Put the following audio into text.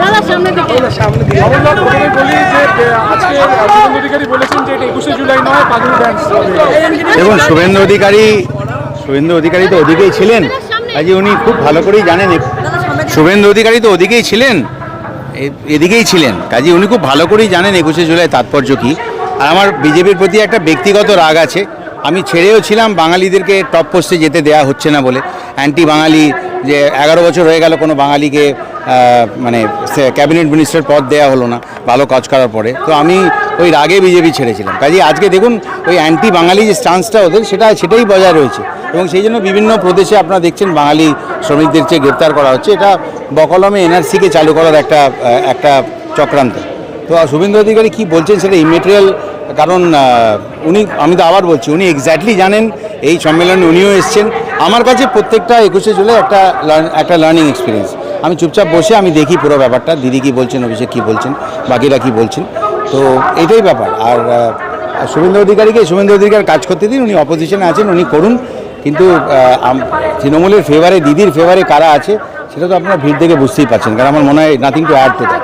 দাদা সামনে দিকে। জগন্নাথ প্রথমে বলি যে আজকে শুভেন্দু অধিকারী বলেছেন যে এটা একুশে জুলাই নয় পাগল ড্যান্স দেখুন শুভেন্দু অধিকারী শুভেন্দু অধিকারী তো ওদিকেই ছিলেন। কাজে উনি খুব ভালো করেই জানেন শুভেন্দু অধিকারী তো ওদিকেই ছিলেন এদিকেই ছিলেন। কাজে উনি খুব ভালো করেই জানেন একুশে জুলাই তাৎপর্য কী। আর আমার বিজেপির প্রতি একটা ব্যক্তিগত রাগ আছে। আমি ছেড়েও ছিলাম বাঙালিদেরকে টপ পোস্টে যেতে দেওয়া হচ্ছে না বলে। অ্যান্টি বাঙালি যে এগারো বছর হয়ে গেল কোনো বাঙালিকে মানে ক্যাবিনেট মিনিস্টার পদ দেওয়া হলো না, ভালো কাজ করার পরে। তো আমি ওই রাগে বিজেপি ছেড়েছিলাম। কাজে আজকে দেখুন, ওই অ্যান্টি বাঙালি যে স্টান্সটা ওদের, সেটা সেটাই বজায় রয়েছে। এবং সেই জন্য বিভিন্ন প্রদেশে আপনারা দেখছেন বাঙালি শ্রমিকদের চেয়ে গ্রেপ্তার করা হচ্ছে, এটা বকলমে এনআরসিকে চালু করার একটা একটা চক্রান্ত। তো শুভেন্দু অধিকারী কী বলছেন সেটা ইমেটেরিয়াল কারণ উনি, আমি তো আবার বলছি, উনি এক্স্যাক্টলি জানেন, এই সম্মেলনে উনিও এসছেন। আমার কাছে প্রত্যেকটা একুশে জুলাই একটা একটা লার্নিং এক্সপিরিয়েন্স আমি চুপচাপ বসে আমি দেখি পুরো ব্যাপারটা, দিদি কী বলছেন, অভিষেক কী বলছেন, বাকিরা কী বলছেন। তো এটাই ব্যাপার। আর শুভেন্দু অধিকারীকে, শুভেন্দু অধিকার কাজ করতে দিন, উনি অপোজিশনে আছেন, উনি করুন। কিন্তু তৃণমূলের ফেভারে দিদির ফেভারে কারা আছে, সেটা তো আপনারা ভিড় দেখে বুঝতেই পারছেন, কারণ আমার মনে হয় nothing to add to that